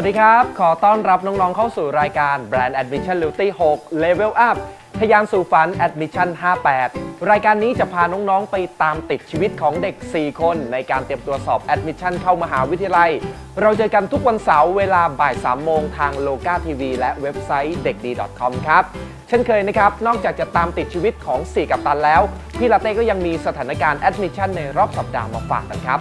สวัสดีครับ ขอต้อนรับน้อง ๆ เข้าสู่รายการ Brand Admission Loyalty 6 Level Up ทยานสู่ฝัน Admission 58 รายการนี้จะพาน้อง ๆ ไปตามติดชีวิตของเด็ก 4 คนในการเตรียมตัวสอบ Admission เข้ามหาวิทยาลัย เราเจอกันทุกวันเสาร์เวลาบ่าย 3 โมงทางโลกาทีวีและเว็บไซต์เด็กดี .com ครับเช่นเคยนะครับ นอกจากจะตามติดชีวิตของ 4 กัปตันแล้ว พี่ลาเต้ก็ยังมีสถานการณ์ Admission ในรอบสัปดาห์มาฝากกันครับ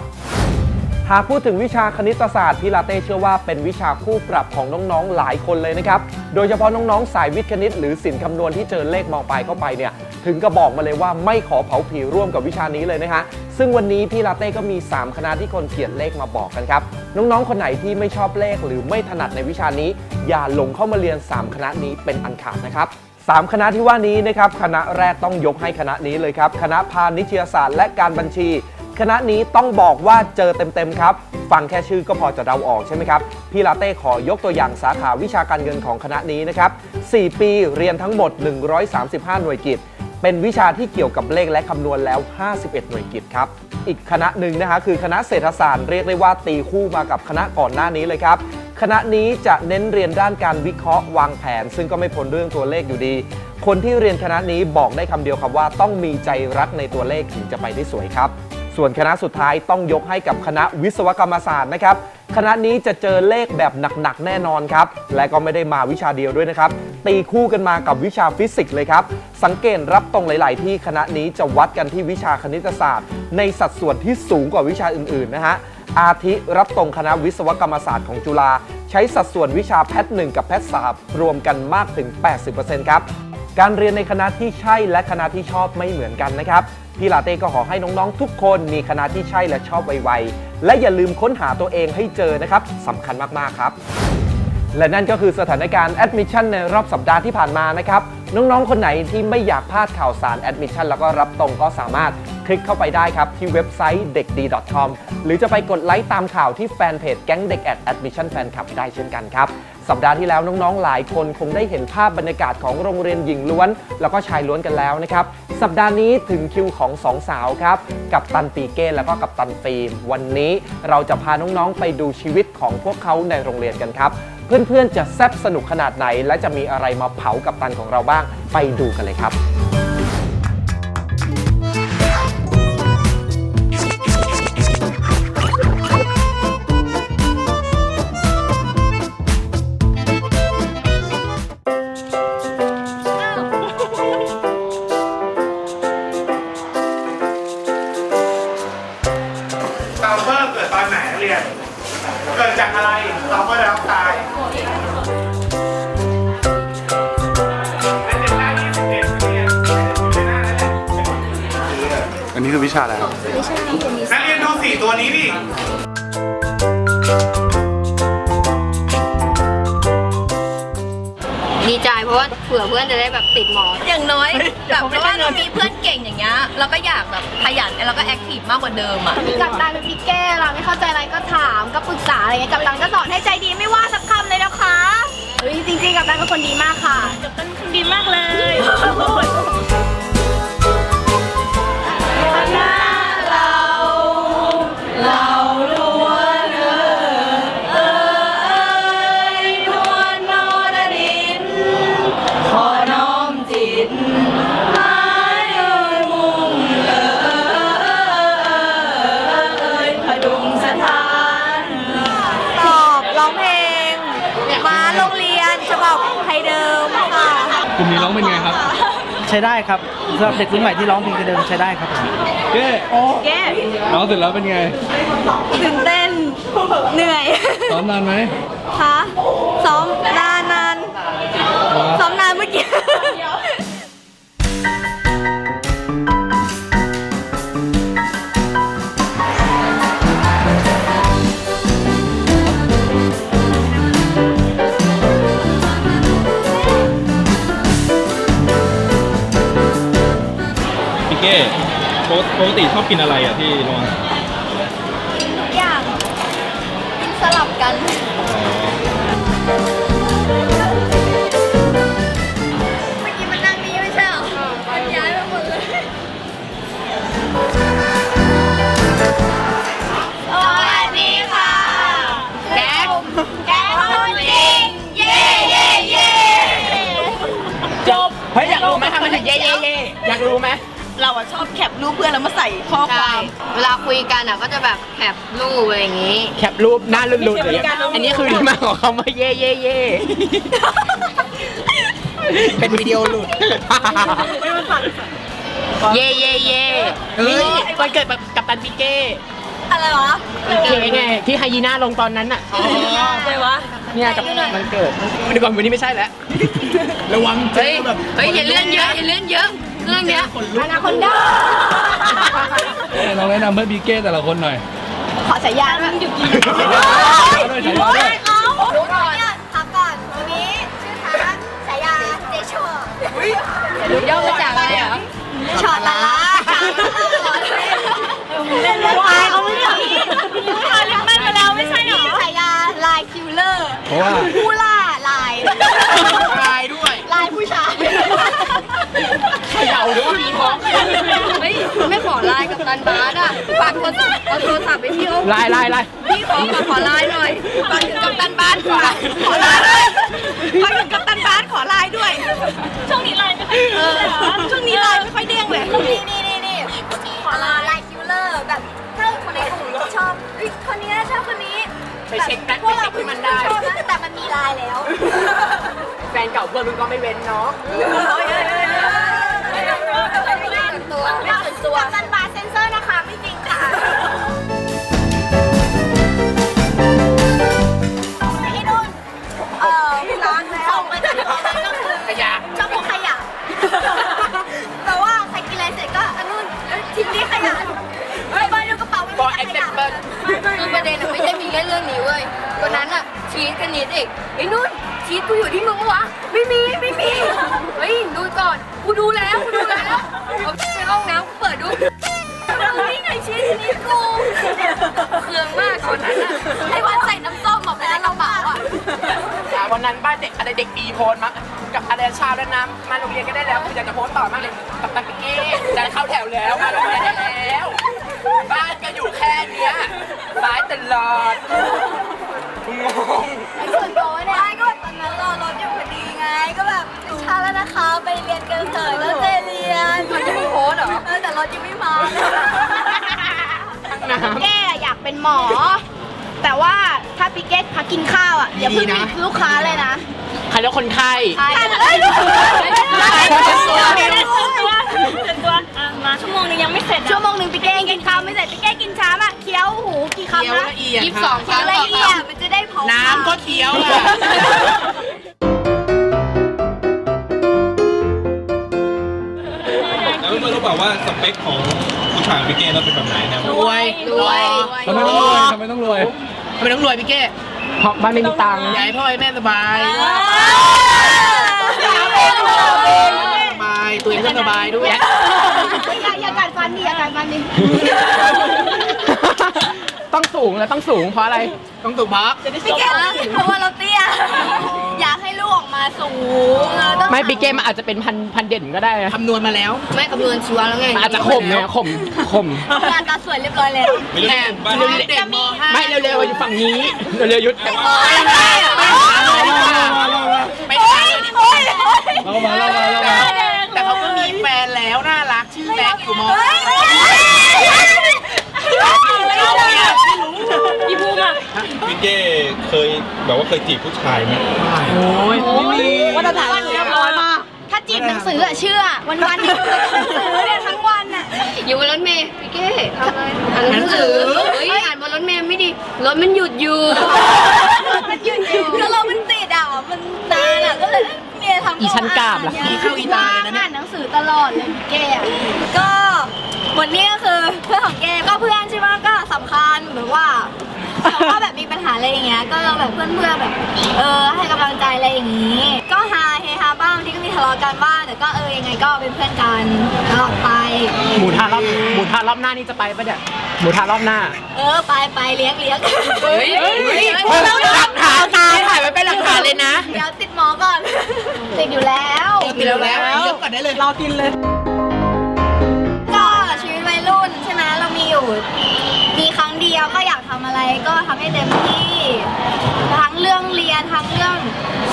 หากพูดถึงวิชาคณิตศาสตร์พี่ลาเต้เชื่อว่าเป็นวิชาคู่ปรับของน้องๆหลายคนเลยนะครับ โดยเฉพาะน้องๆ สายวิทย์คณิต หรือศิลป์คำนวณที่เจอเลขมองไปเข้าไปเนี่ยถึงก็บอกมาเลยว่าไม่ขอเผาผีร่วมกับวิชานี้เลยนะฮะซึ่งวันนี้พี่ลาเต้ก็มี 3 คณะที่คนเขียนเลขมาบอกกันครับ น้องๆ คนไหนที่ไม่ชอบเลขหรือไม่ถนัดในวิชานี้ อย่าหลงเข้ามาเรียน 3 คณะนี้เป็นอันขาดนะครับสามคณะที่ว่านี้นะครับคณะแรกต้องยกให้คณะนี้เลยครับ คณะพาณิชยศาสตร์และการบัญชี คณะนี้ต้องบอกว่าเจอเต็มๆครับ ฟังแค่ชื่อก็พอจะเดาออกใช่ไหมครับ พี่ลาเต้ขอยกตัวอย่างสาขาวิชาการเงินของคณะนี้นะครับ 4 ปีเรียนทั้งหมด 135 หน่วยกิตเป็นวิชาที่เกี่ยวกับเลขและคำนวณแล้ว 51 หน่วยกิตครับ อีกคณะหนึ่งนะคะคือคณะเศรษฐศาสตร์เรียกได้ว่าตีคู่มากับคณะก่อนหน้านี้เลยครับคณะนี้จะเน้นเรียนด้านการวิเคราะห์วางแผน ซึ่งก็ไม่พ้นเรื่องตัวเลขอยู่ดี คนที่เรียนคณะนี้บอกได้คำเดียวครับว่าต้องมีใจรักในตัวเลขถึงจะไปได้สวยครับ ส่วนคณะสุดท้ายต้องยกให้กับคณะวิศวกรรมศาสตร์นะครับ คณะนี้จะเจอเลขแบบหนักๆแน่นอนครับ และก็ไม่ได้มาวิชาเดียวด้วยนะครับ ตีคู่กันมากับวิชาฟิสิกส์เลยครับ สังเกตรับตรงหลาย ๆ ที่คณะนี้จะวัดกันที่วิชาคณิตศาสตร์ ในสัดส่วนที่สูงกว่าวิชาอื่น ๆ นะฮะ อาทิรับตรงคณะวิศวกรรมศาสตร์ของจุฬาใช้สัดส่วนวิชาแพทย์หนึ่งกับแพทย์สามรวมกันมากถึง 80%ครับ การเรียนในคณะที่ใช่และคณะที่ชอบไม่เหมือนกันนะครับ พี่ลาเต้ก็ขอให้น้องๆ ทุกคนมีคณะที่ใช่และชอบไวๆและอย่าลืมค้นหาตัวเองให้เจอนะครับสำคัญมากๆครับ และนั่นก็คือสถานการณ์ Admission ในรอบสัปดาห์ที่ผ่านมานะครับ น้องๆ คนไหนที่ไม่อยากพลาดข่าวสาร Admission แล้วก็รับตรงก็สามารถคลิกเข้าไปได้ครับ ที่เว็บไซต์เด็กดี .com หรือจะไปกดไลค์ตามข่าวที่แฟนเพจแก๊งเด็ก at Admission Fan Club ได้เช่นกันครับ สัปดาห์ที่แล้วน้องๆ หลายคนคงได้เห็นภาพบรรยากาศของโรงเรียนหญิงล้วน แล้วก็ชายล้วนกันแล้วนะครับ สัปดาห์นี้ถึงคิวของสองสาวครับ กับตันปีเก้แล้วก็กับตันฟิล์มวันนี้เราจะพาน้องๆ ไปดูชีวิตของพวกเขาในโรงเรียนกันครับ เพื่อนๆจะแซ่บสนุกขนาดไหน และจะมีอะไรมาเผากับตันของเราบ้าง ไปดูกันเลยครับ พื่อนจะได้แบบติดหมอ อย่างน้อยแบบเพราะว่าเรามีเพื่อนเก่งอย่างเงี้ยเราก็อยากแบบขยันแล้วก็แอคทีฟมากกว่าเดิมอะกับตันเป็นพี่แก้เราไม่เข้าใจอะไรก็ถามก็ปรึกษาอะไรเงี้ยกับตันก็สอนให้ใจดีไม่ว่าสักคำเลยนะคะเฮ้ยจริงๆกับตันเป็นคนดีมากค่ะกับตันคนดี ใช้ได้ครับสำหรับเด็กรุ่นใหม่ที่ร้องเพลงเดิมใช้ได้ครับผม เก้แก้ร้องเสร็จแล้วเป็นไงตื่นเต้น เหนื่อย ซ้อมนานไหมคะซ้อมนานนานซ้อมนานเมื่อกี้ อบกินอะไรอะที่โรงอาหทุกอย่างกินสลับกัน เมื่อกี้มันนั่งนี้ใช่เหรอมันย้ายไปหมดเลย สวัสดีค่ะแก๊กแก๊กคนจริง เย่เย่เย่จบอยากรู้ไหมทำไมถึงเย่เย่เย่อยากรู้ไหมาอะชอบแคปรูปเพื่อนแล้วมาใส่ข้อคใช่วาม เวลาคุยกันอะก็จะแบบแคปรูปอะไรอย่างงี้แคปรูปหน้าลุ่นๆเลยอันนี้คือที่มาของคำว่าเย่เย่เย่เป็นวิดีโอหลุดเย่เย่เย่นี่วันเกิดกับตันปิเก้อะไรวะเค้กไงที่ไฮยีน่าลงตอนนั้นอะอะไรวะเนี่ยกับมันเกิดเดี๋ยวก่อนวันนี้ไม่ใช่แล้ว ระวังเจเฮ้ยอแบบเฮ้ยอย่าเลื่อนเยอะอย่าเลื่อนเยอะ เรื่องเนี้ยอนาคอนด้าลองแนะนำเพื่อนบีเก้แต่ละคนหน่อย ขอฉายาด้วยด้วยฉายาด้วยรู้ก่อนพักก่อนวันนี้ชื่อทักฉายาเจโชย่อมาจากอะไรอะช็อตละเล่นวายเขาไม่ได้ทาลิปมันมาแล้วไม่ใช่หรอฉายาลายคิวเลอร์เพราะว่า เฮ้ยไม่ขอไลน์กับตันบาสอะฝากโทรศัพท์เอาโทรศัพท์ไปพี่เขาลายลายลายพี่ขอมาขอไลน์หน่อยฝากถึงกัปตันบาสขอขอไลน์ด้วยฝากถึงกัปตันบาสขอไลน์ด้วย ช่วงนี้ไลน์ไม่ค่อยเออช่วงนี้ไลน์ไม่ค่อยเด้งเลยนี่นี่นี่นี่ขอลายลายคิวเลอร์แบบถ้าคนไหนชอบเฮ้ยคนนี้ชอบคนนี้ไปเช็คแบ็คพไปวกเราเช็คที่มันได้ ชอบนะแต่มันมีลายแล้ว แฟนเก่าเพื่อนมึงก็ไม่เว้นเนาะตัว ไม่ส่วนตัวกันบาร์เซนเซอร์นะคะ ไม่จริงค่ะไอ้นุ่นเอ่อล้างแล้วส่งมาจากที่เขาก็คือขยะชอบพวกขยะ แต่ว่าใครกินอะไรเสร็จก็อันนุ่นเอ้ยทิ้งที่ขยะไปไปดูกระเป๋าไม่บอมีเอ็กขเซยะมเปิลคือประเด็นอะไม่ใช่มีแค่เรื่องนี้เว้ยวันนั้นอะชีสกันนิดอีกไอ้นุ่นชีสกูอยู่ที่มึงปะวะ ไม่มีไม่มี เฮ้ยดูก่อน กูดูแล้วกูดูแล้วเอาไปห้องน้ำกูเปิดดูนี่ไงชีสนี่กูเครื่องมากตอนนั้นอะไอ้วันใส่น้ำส้มแบบนั้นเราเปล่าอะอะวันนั้นบ้านเด็กอะไรเด็กดีโพสต์มากับอะไรชาวแล้วนะมาโรงเรียนก็ได้แล้วกูอยากจะโพสต์ต่อมากเลยกับตันปิเก้จะเข้าแถวแล้วมาโรงเรียนได้แล้ว บ้านก็อยู่แค่เนี้ยซ้ายตลอด หมอ แต่ว่าถ้าปิเกตพักกินข้าวอะอย่าเพิ่งมีลูกค้าเลยนะำใครแล้วคนไข้ใช่เอ้ยมาชั่วโมงนึงยังไม่เสร็จชั่วโมงหนึ่งปิเกตกินข้าวไม่เสร็จปิเกตกินช้ามากเคี้ยวหูกี่คำเคี้ยวนะละเอียดยี่สิบสองคเคี้ยรั้วงละเอียดมันจะได้เผาน้ำก็เคี้ยวอะแล้วเพื่อนรู้เปล่าว่าสเปคของ ผู้ชายบีเก้เราเป็นแบบไหนเนี่ยรวยรวยทำไมต้องรวยทำไมต้องรวยทำไมต้องรวยพี่เก้เพราะบ้านไม่มีตังค์อยากให้พ่อให้แม่สบายสบายตัวเองก็สบายด้วยอย่าอย่ากัดฟันดิอย่ากัดฟันดิ ต้องสูงแล้วต้องสูงเพราะอะไร ต้องสูงเพราะปิเกตเพราะว่าเราเตี้ย อยากให้ลูกออกมาสูงเออต้องไม่ปีเกมอาจจะเป็นพันพันเด่นก็ได้คำนวณมาแล้วไม่คำนวณชีวะแล้วไงอาจจะข่มไงข่มข่มหน้าตาสวยเรียบร้อยแล้วไม่รู้บ้านเร็วๆไม่เร็วๆอยู่ฝั่งนี้เร็วๆยุดไปหาไปหาเลยดีกว่าเรามาเรามาเรามาแต่เขาก็มีแฟนแล้วน่ารักชื่อแม็กอยู่มอบีเก้เคย แบบว่าเคยจีบผู้ชายไหมโอ้ยไม่มีมาตรฐานเรียบร้อยมากถ้าจีบหนังสืออะเชื่อ วันวันๆเนี่ยหนังสือเนี่ยทั้งวันอะอยู่บนรถเมล์พี่เก้ทำอะไรอ่านหนังสือเฮ้ยอ่านบนรถเมล์ไม่ดีรถมันหยุดอยู่ มันยืนอยู่แล้วเรามันติดอะมันนานอะก็เลยเมียทำอีชั้นกราบล่ะอีเข้าอีตาเลยนะอ่านหนังสือตลอดเลยพี่เก้อะก็วันนี้ก็คือเพื่อนของเก้ก็เพื่อนใช่ไหมก็สำคัญแบบว่า ถ้าแบบมีปัญหาอะไรอย่างเงี้ย ก็แบบเพื่อนๆแบบ เออให้กำลังใจอะไรอย่างงี้ ก็ฮาเฮฮาบ้างบางที่ก็มีทะเลาะกันบ้างแต่ก็เออยังไงก็เป็นเพื่อนกันตลอดไป หมูทารอบหมูทารอบหน้านี่จะไปปะเนี่ยหมูทารอบหน้าเออไปไปเลี้ยงเลี้ยงเฮ้ยหลักฐานตายถ่ายไว้เป็นหลักฐานเลยนะ เดี๋ยวติดหมอก่อน ติดอยู่แล้วติดแล้วแล้วเยอะก่อนได้เลยรอกินเลย ก็ชีวิตวัยรุ่นใช่ไหมเรามีอยู่มี ก็อยากทำอะไรก็ทำให้เต็มที่ ทั้งเรื่องเรียนทั้งเรื่อง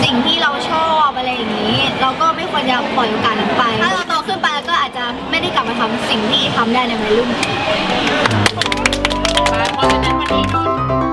สิ่งที่เราชอบอะไรอย่างนี้ เราก็ไม่ควรจะปล่อยโอกาสนั้นไป ถ้าเราโตขึ้นากมาทำสิ่งที่ทำได้ในวัยรุ่น เพราะฉะนั้นวันนี้วัน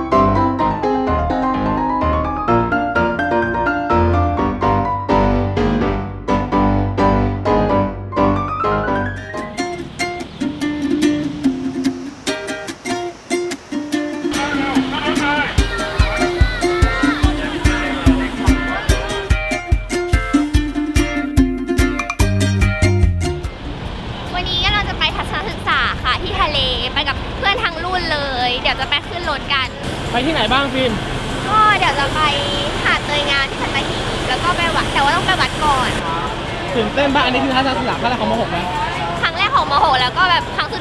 บ้างฟิล์มก็เดี๋ยวจะไปหาดเตยงามที่สัตหีบแล้วก็ไปวัดแต่ว่าต้องไปวัดก่อนตื่นเต้นบ้างอันนี้คือทัศนศึกษาครั้งแรกของมหกนะครั้งแรกของมหกแล้วก็แบบครั้งสุด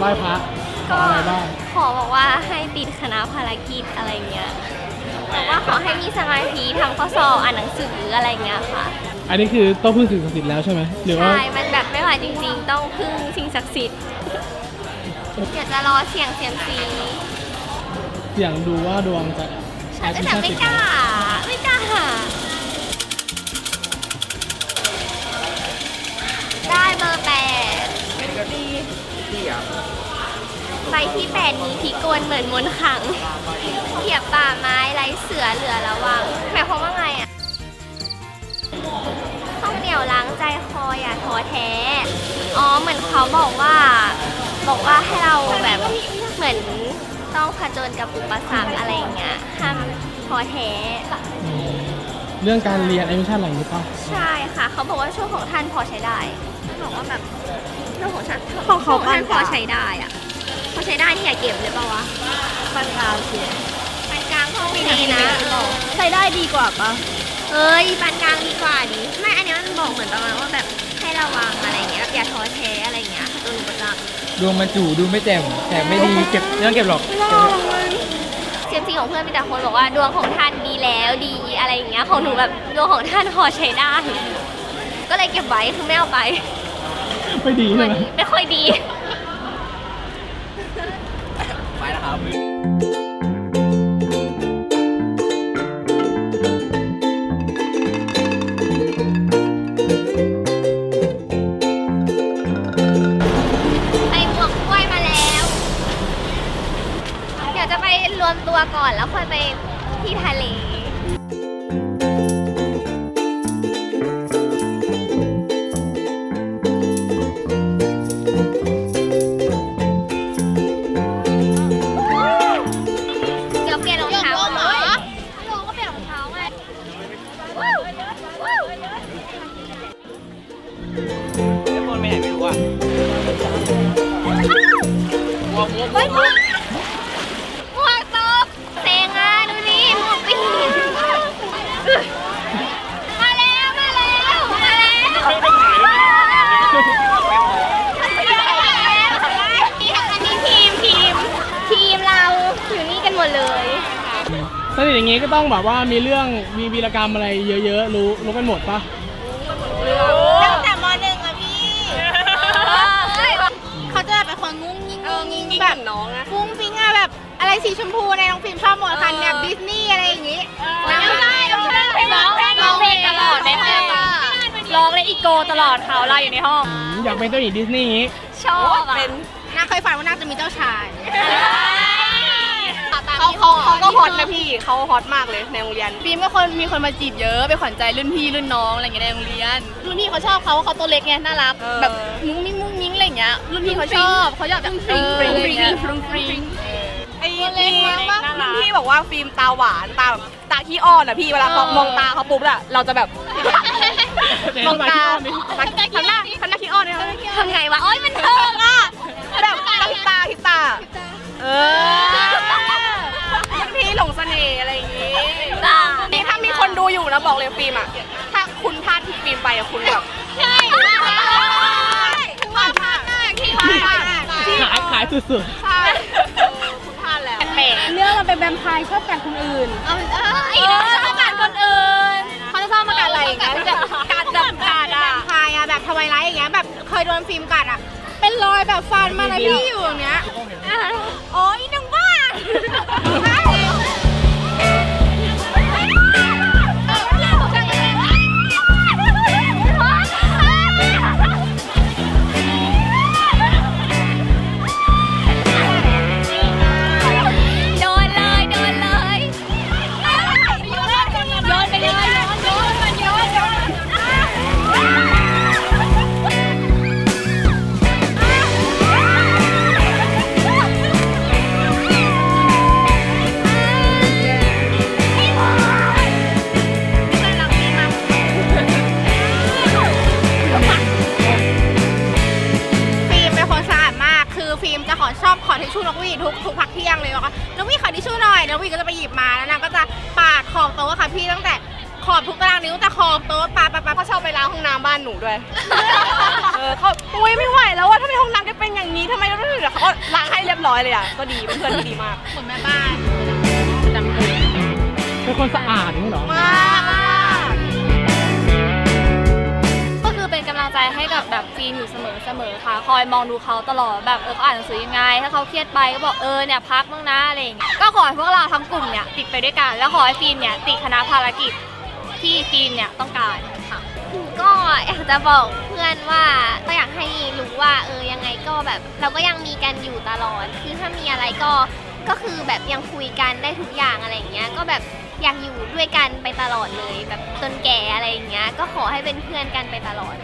ไหว้พระขออะไรบ้างขอบอกว่าให้ติดคณะภารกิจอะไรเงี้ยบอกว่าขอให้มีสมาธิทำข้อสอบอ่านหนังสืออะไรเงี้ยค่ะ อันนี้คือต้องพึ่งสิ่งศักดิ์สิทธิ์แล้วใช่ไหมหรือว่าใช่ มันแบบไม่ไหวจริงๆ ต้องพึ่งสิ่งศักดิ์สิทธิ์เดี๋ยวจะรอเสียงเซียมซีเสี่ยงดูว่าดวงจะฉันก็จะไม่กล้าไม่กล้า ใบที่แปดนี้พิกลเหมือนมนต์ขลังเทียบป่าไม้ไรเสือเหลือระวังหมายความว่าไงอะต้องเหนียวล้างใจคออย่าท้อแท้ อ๋อเหมือนเขาบอกว่า บอกว่าให้เราแบบเหมือนต้องผจญกับอุปสรรคอะไรอย่างเงี้ยห้ามท้อแท้อืมเรื่องการเรียนแอดมิชชั่นอะไรอย่างนี้ป่ะใช่ค่ะ เขาบอกว่าช่วงของท่านพอใช้ได้ บอกว่าแบบ ช่วงของท่านของเขาท่านพอปานกลางใช้ได้อะพอใช้ได้ที่อย่าเก็บเลยปะวะปานกลางเสียปานกลางก็ไม่ดีนะใช้ได้ดีกว่าปะเอ้ยปานกลางดีกว่าดิไม่อันเนี้ยมันบอกเหมือนประมาณว่าแบบให้ระวังอะไรอย่างเงี้ยแบบอย่าท้อแท้อะไรอย่างเงี้ยค่ะตัวหนูประจักษ์ดวงมันจู่ดูไม่แจ่มแต่ไม่ดีเก็บไม่ต้องเก็บหรอกเซียมซีของเพื่อนมีแต่คนบอกว่าดวงของท่านดีแล้วดีอะไรอย่างเงี้ยของหนูแบบดวงของท่านพอใช้ได้ก็เลยเก็บไว้คือไม่เอาไป ไม่ดีเหมืใช่อนไหมไม่ค่อยดี ไปนะครับไปหมวกกล้วยมาแล้ว เดี๋ยวจะไปรวมตัวก่อนแล้วค่อยไปที่ทะเล แล้วคนไปไหนไม่รู้อะเฮ้ยหมวกหมวกตกเซ็งอะดูนี่หมวกปีนมาแล้ว มาแล้ว มาแล้วอันนี้ทีมทีมทีมเรายู่นี่กันหมดเลยสนิทอย่างงี้ก็ต้องแบบว่ามีเรื่องมีวีรกรรมอะไรเยอะๆรู้รู้กันหมดปะ สีชมพูในน้องฟิล์มชอบหมดคันแบบดิสนีย์อะไรอย่างงี้ไม่ได้ไม่ได้ร้องเพลงร้องเพลงตลอดในห้องร้องเลยอีโกตลอดเขาเราอยู่ในห้อง อยากเป็นเจ้าหญิงดิสนีย์อย่างงี้ชอบอะเป็นนนางเคยฝันว่านางจะมีเจ้าชายเขาเขาเขาก็ฮอตนะพี่เขาฮอตมากเลยในโรงเรียนฟิล์มก็คนมีคนมาจีบเยอะเป็นขวัญใจรุ่นพี่รุ่นน้องอะไรอย่างเงี้ยในโรงเรียน รุ่นพี่เขาชอบเขาเขาตัวเล็กไงน่ารักเออแบบมุ้งมิ้งมุ้งมิ้งอะไรอย่างเงี้ยรุ่นพี่เขาชอบเขาอยากแบบฟริงฟริงฟริงฟริงฟริงไอ้ ตัวเล็กมากปะรุ่นพี่บอกว่าฟิล์มตาหวานตาแบบตาขี้อ้อนอะพี่เวลาเขามองตาเขาปุ๊บอะเราจะแบบ มองตาทำหน้าทำหน้าขี้อ้อนเนี่ยทำไงวะโอ๊ยมันเทิงอะแบบตาทิตาทิตา เออรุ่นพี่หลงเสน่ห์อะไรอย่างงี้นี่ถ้ามีคนดูอยู่นะบอกเลยฟิล์มอะถ้าคุณพลาดที่ฟิล์มไปอะคุณแบบใช่พลาดมากที่พลาดมากขายขายสุดใช่ รื่องเราเป็นแวมไพร์ชอบกัดคนอื่น เอาเอ้ยชอบการคนอื่นเขาจะชอบมากัดอะไรอย่างเงี้ยแบบกัดแบบกัดอะพายอะแบบทวายไลท์อย่างเงี้ยแบบเคยโดนฟิล์มกัดอะเป็นรอยแบบฟันมาเลยพี่อยู่อย่างเนี้ยโอ้ยนังบ้า ด้วย เออเขาอุ้ยไม่ไหวแล้วว่าทำไมห้องน้ำแกเป็นอย่างนี้ทำไมเราต้องเหลือเขาก็ล้างให้เรียบร้อยเลยอะ ก็ดีเป็นเพื่อนที่ดีมาก เหมือนแม่บ้านเป็นคนสะอาดนี่เหรอ มากมากก็คือเป็นกำลังใจให้กับแบบฟิล์มอยู่เสมอเสมอค่ะ คอยมองดูเขาตลอดแบบเออเขาอ่านหนังสือยังไง ถ้าเขาเครียดไปก็บอกเออเนี่ยพักบ้างนะอะไรอย่างเงี้ยก็ขอให้พวกเราทั้งกลุ่มเนี่ยติดไปด้วยกัน แล้วขอให้ฟิล์มเนี่ยติดคณะภารกิจที่ฟิล์มเนี่ยต้องการค่ะ ก็อยากจะบอกเพื่อนว่าก็อยากให้รู้ว่าเออยังไงก็แบบ เราก็ยังมีกันอยู่ตลอด คือถ้ามีอะไรก็ก็คือแบบยังคุยกันได้ทุกอย่างอะไรอย่างเงี้ย ก็แบบอยากอยู่ด้วยกันไปตลอดเลย แบบจนแก่อะไรอย่างเงี้ย ก็ขอให้เป็นเพื่อนกันไปตลอด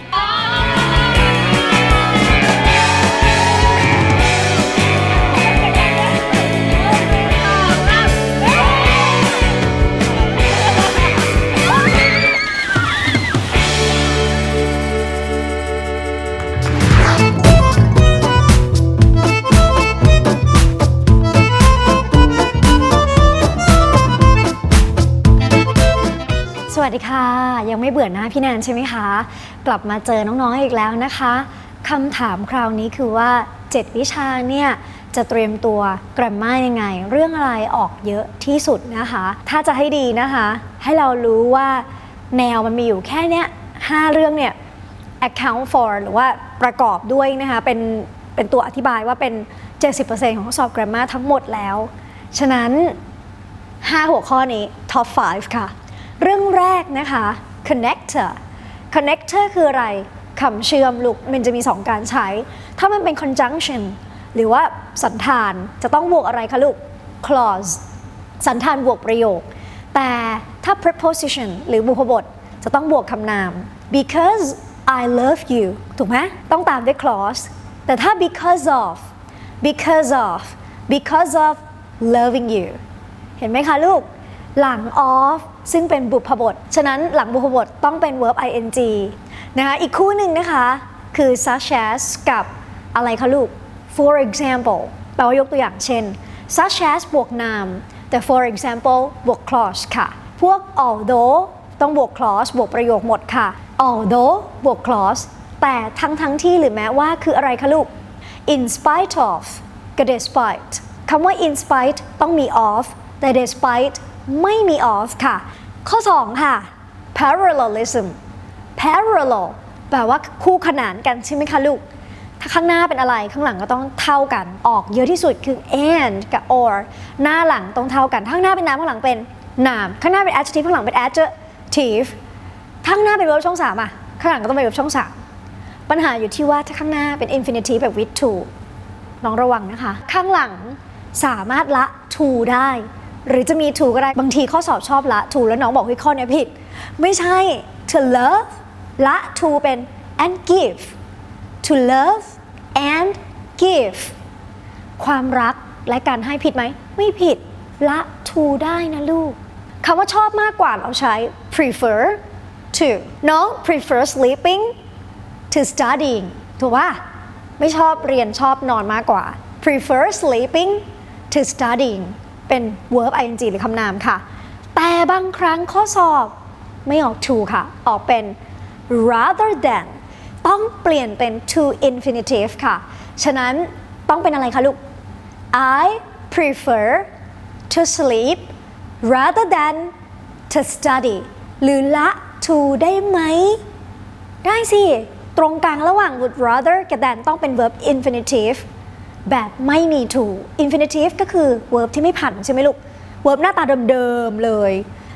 ดีค่ะ ยังไม่เบื่อหน้าพี่แนนใช่ไหมคะ กลับมาเจอน้องๆอีกแล้วนะคะคำถามคราวนี้คือว่า 7 วิชาเนี่ยจะเตรียมตัวกรมมายังไง เรื่องอะไรออกเยอะที่สุดนะคะ ถ้าจะให้ดีนะคะ ให้เรารู้ว่าแนวมันมีอยู่แค่เนี้ยห้าเรื่องเนี่ย account for หรือว่าประกอบด้วยนะคะเป็นเป็นตัวอธิบายว่าเป็น 70%ของข้อสอบ grammar ทั้งหมดแล้ว ฉะนั้น 5 หัวข้อนี้ top 5 ค่ะ เรื่องแรกนะคะ connector connector คืออะไรคำเชื่อมลูกมันจะมี 2 การใช้ ถ้ามันเป็น conjunction หรือว่าสันธานจะต้องบวกอะไรคะลูก clause สันธานบวกประโยค แต่ถ้า preposition หรือบุพบทจะต้องบวกคำนาม because I love you ถูกไหมต้องตามด้วย clause แต่ถ้า because of because of because of loving you เห็นไหมคะลูก หลัง of ซึ่งเป็นบุพบท ฉะนั้นหลังบุพบทต้องเป็น verb ing นะคะอีกคู่หนึ่งนะคะคือ such as กับอะไรคะลูก for example แปลว่ายกตัวอย่างเช่น such as บวกนาม แต่ for example บวก clause ค่ะ พวก although ต้องบวก clause บวกประโยคหมดค่ะ although บวก clause แต่ทั้งทั้งที่หรือแม้ว่าคืออะไรคะลูก in spite of กับ despite คำว่า in spite ต้องมี of แต่ despite ไม่มี of ค่ะ ข้อ 2 ค่ะ parallelism parallel แปลว่าคู่ขนานกันใช่ไหมคะลูก ถ้าข้างหน้าเป็นอะไรข้างหลังก็ต้องเท่ากัน ออกเยอะที่สุดคือ and กับ or หน้าหลังต้องเท่ากัน ข้างหน้าเป็นน้ำข้างหลังเป็นนาม ข้างหน้าเป็น adjective ข้างหลังเป็น adjective ข้างหน้าเป็น verb ช่องสามอะ ข้างหลังก็ต้องเป็น verb ช่องสามปัญหาอยู่ที่ว่าถ้าข้างหน้าเป็น infinitive แบบ with to น้องระวังนะคะ ข้างหลังสามารถละ to ได้ หรือจะมี to ก็ได้บางทีข้อสอบชอบละ to แล้วน้องบอกเฮ้ยข้อเนี้ยผิด ไม่ใช่ to love ละ to เป็น and give to love and give ความรักและการให้ผิดไหม ไม่ผิด ละ to ได้นะลูกคำว่าชอบมากกว่าเราใช้ prefer to น้อง prefer sleeping to studying ถูกป่ะไม่ชอบเรียนชอบนอนมากกว่า prefer sleeping to studying เป็น verb ing หรือคำนามค่ะ แต่บางครั้งข้อสอบไม่ออก to ค่ะ ออกเป็น rather than ต้องเปลี่ยนเป็น to infinitive ค่ะ ฉะนั้นต้องเป็นอะไรคะลูก I prefer to sleep rather than to study หรือละ to ได้ไหม ได้สิ ตรงกลางระหว่าง would rather กับ than ต้องเป็น verb infinitive แบบไม่มี to infinitive ก็คือ verb ที่ไม่ผันใช่ไหมลูก verb หน้าตาเดิมๆเลย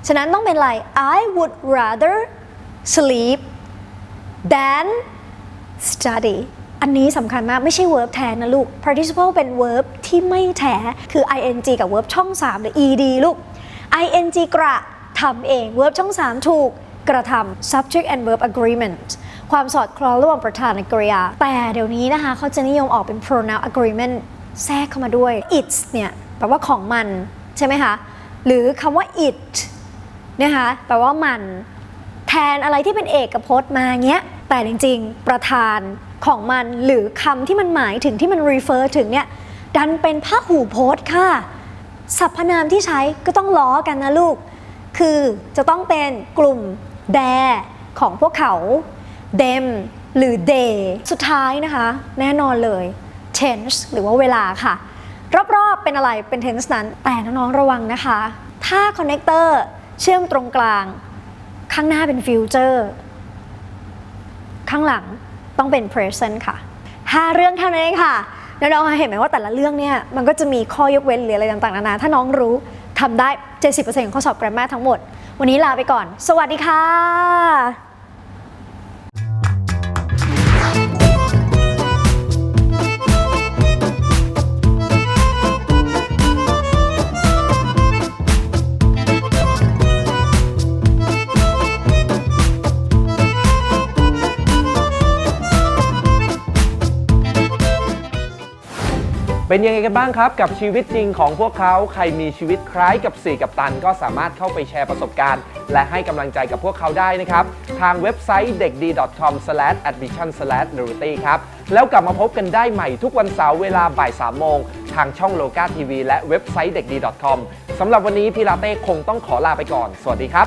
ฉะนั้นต้องเป็นอะไร I would rather sleep than study อันนี้สำคัญมาก ไม่ใช่ verb แทนนะลูก participle เป็น verb ที่ไม่แถคือ ing กับ verb ช่อง 3 หรือ ed ลูก ing กระทำเอง verb ช่อง 3 ถูกกระทำ subject and verb agreement ความสอดคล้องระหว่างประธานกริยา แต่เดี๋ยวนี้นะคะเขาจะนิยมออกเป็น pronoun agreement แทรกเข้ามาด้วย its เนี่ยแปลว่าของมันใช่ไหมคะ หรือคำว่า it นะคะแปลว่ามัน แทนอะไรที่เป็นเอกพจน์มาเงี้ย แต่จริงๆ ประธานของมันหรือคำที่มันหมายถึงที่มัน refer ถึงเนี่ยดันเป็นพหูพจน์ค่ะ สรรพนามที่ใช้ก็ต้องล้อกันนะลูก คือจะต้องเป็นกลุ่ม that ของพวกเขา them หรือ they สุดท้ายนะคะ แน่นอนเลย tense หรือว่าเวลาค่ะ รอบๆเป็นอะไรเป็น tense นั้น แต่น้องๆระวังนะคะ ถ้า connector เชื่อมตรงกลาง ข้างหน้าเป็น future ข้างหลังต้องเป็น present ค่ะ 5 เรื่องเท่านั้นเองค่ะน้องๆเห็นไหมว่าแต่ละเรื่องเนี่ยมันก็จะมีข้อยกเว้นหรืออะไรต่างๆนานาถ้าน้องรู้ทำได้ 70%ของข้อสอบ grammar ทั้งหมด วันนี้ลาไปก่อน สวัสดีค่ะ เป็นยังไงกันบ้างครับกับชีวิตจริงของพวกเขาใครมีชีวิตคล้ายกับสี่กับตัน ก็สามารถเข้าไปแชร์ประสบการณ์ และให้กำลังใจกับพวกเขาได้นะครับ ทางเว็บไซต์เด็กดี .com/admission/narrative ครับ แล้วกลับมาพบกันได้ใหม่ทุกวันเสาร์เวลาบ่าย3โมง ทางช่องโลกาทีวีและเว็บไซต์เด็กดี .com สำหรับวันนี้พี่ลาเต้คงต้องขอลาไปก่อน สวัสดีครับ